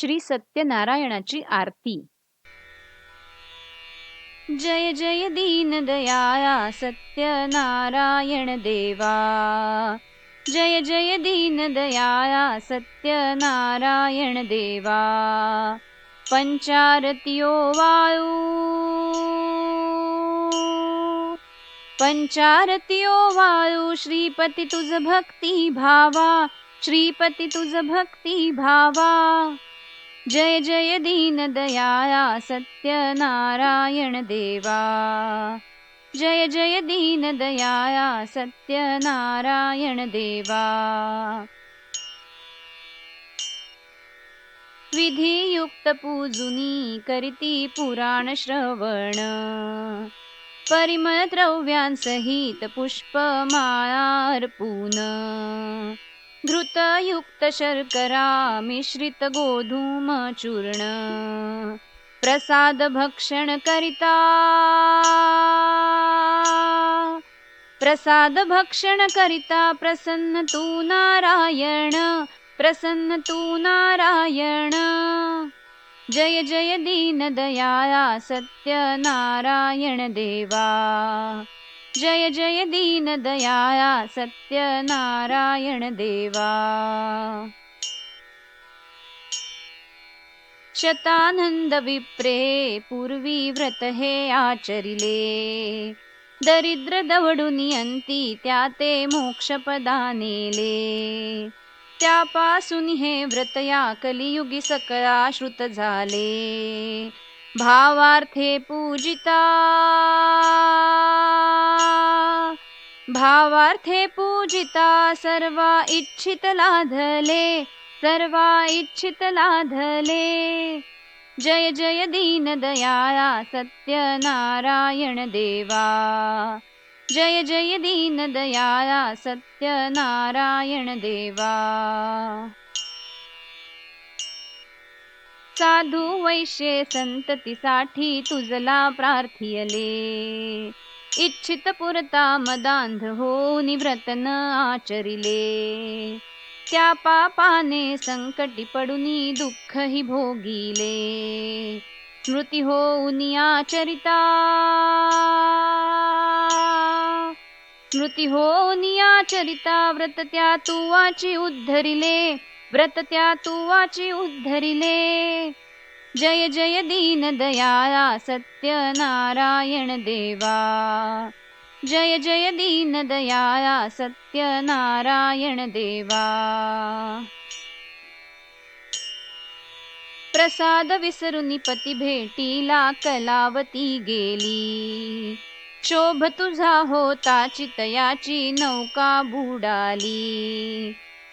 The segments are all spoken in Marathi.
श्री सत्यनारायणाची आरती. जय जय दीन दयाया सत्यनारायण देवा. जय जय दीन दयाया सत्यनारायण देवा. पंचारतियो वाळू पंचारतियो वाळू श्रीपती तुझ भक्ती भावा. श्रीपती तुझ भक्ती भावा. जय जय दीनदयाया सत्यनारायण देवा। जय जय दीनदयाया सत्यनारायण देवा। विधियुक्त पूजुनी करिती पुराण श्रवण। परिमळ द्रव्यांसहित पुष्पमाळा अर्पून धृतयुक्तशर्करा मिश्रितगोधूमचूर्ण प्रसादभक्षणकरिता। प्रसादभक्षणकरिता प्रसन्न तु नारायण। प्रसन्न तु नारायण। जय जय दीनदया सत्यनारायणदेवा जय जय दीन दयाया सत्यनारायण देवा. शतानंद विप्रे पूर्वी व्रत हे आचरिले. दरिद्र दवडून अंती त्या ते मोक्षपदा नेले. त्यापासून हे व्रत या कलियुगी सकळा श्रुत झाले. भावार्थे पूजिता. भावार्थे पूजिता सर्वा इच्छित लाधले सर्वा इच्छित लाधले। जय जय दीन दयाळा सत्यनारायण देवा। जय जय दीन दयाळा सत्यनारायण देवा। साधू वैश्य संततीसाठी तुझला प्रार्थियले इच्छित पुरता मदांध हो निव्रतन आचरिले. त्या पापाने संकटी पडुनी दुःख ही भोगिले. स्मृती होऊन आचरिता. स्मृती होऊन आचरिता व्रत त्या तू वाची उद्धरिले. व्रत त्या तू वाची उद्धरिले. जय जय दीन दयाळा सत्यनारायण देवा. जय जय दीन दयाळा सत्यनारायण देवा. प्रसाद विसरुनी पती भेटीला कलावती गेली. शोभ तुझा होता चितयाची नौका बुडाली.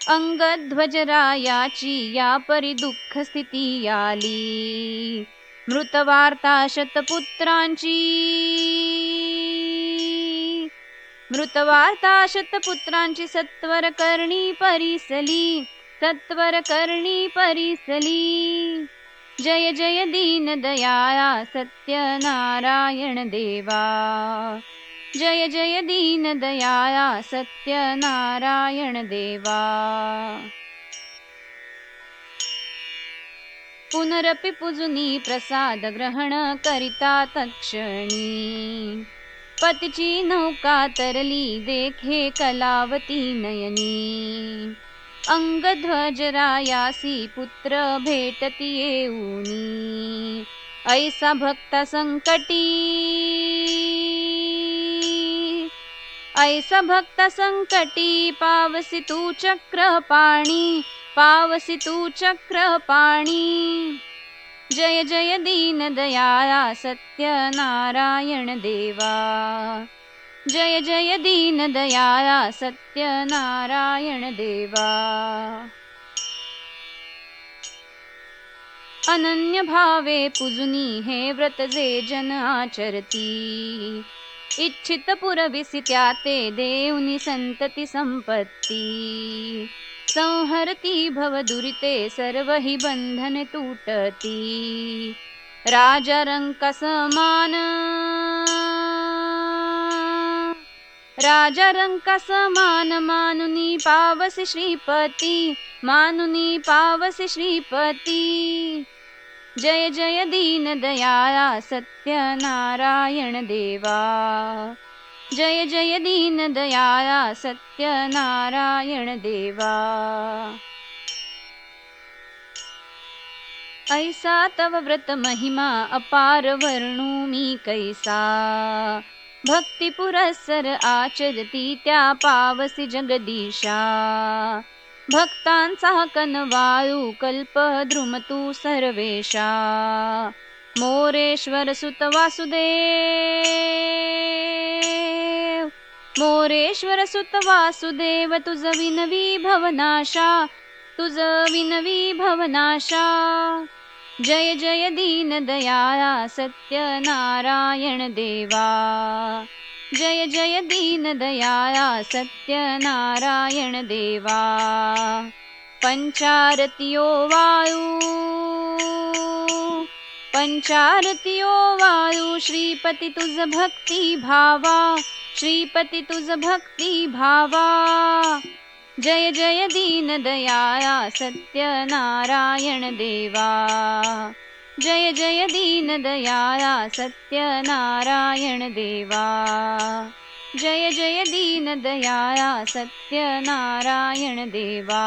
अंगध्वजरायाची या परी दुःख स्थिती आली. मृतवार्ता शतपुत्रांची. मृतवार्ता शतपुत्रांची सत्वर करणी परिसली. सत्वर करणी परिसली. जय जय दीन दयाळा सत्यनारायण देवा. जय जय दीन दयाळा सत्यनारायण देवा. पुनरपि पुजुनी प्रसाद ग्रहण करिता तक्षणी पतिची नौका तरली देखे कलावती नयनी. अंगध्वजरायासी पुत्र भेटती येऊनी. ऐसा भक्ता संकटी सभक्तसङ्कटी पावसि तु चक्रपाणि पावसि तु चक्रपाणि। जय जय दीनदयाया सत्यनारायणदेवा जय जय दीनदयाया सत्यनारायणदेवा अनन्यभावे पुजुनिः व्रतजे जनाचरति इच्छितपुरविसि त्या ते देवनि सन्तति सम्पत्ति। संहरति भवदुरिते सर्वहि बन्धनतूटति राजारङ्कसमान राजरङ्कसमान मानुनि पावसि श्रीपति। मानुनि पावसि श्रीपतिः। जय जय दीन दयाळा सत्यनारायण देवा। जय जय दीन दयाळा सत्यनारायण देवा। ऐसा तव व्रत महिमा अपार वर्णू मी कैसा। भक्ती पुरस्सर आचरती त्या पावसी जगदीशा। भक्तांचा कनवाळू कल्प द्रुमतू सर्वेशा. मोरेश्वर सुत वासुदेव. मोरेश्वर सुत वासुदेव तुझ विनवी भवनाशा. तुझ विनवी भवनाशा. जय जय दीन दयाळा सत्यनारायण देवा. जय जय दीनदयाया सत्यनारायणदेवा पञ्चारतियो वायु। पञ्चारतियो वायु श्रीपति तुज भक्ति भावा। श्रीपति तुज भक्ति भावा। जय जय दीनदयाया सत्यनारायणदेवा जय जय दीनदयाला सत्यनारायणदेवा जय जय दीनदयाला सत्यनारायणदेवा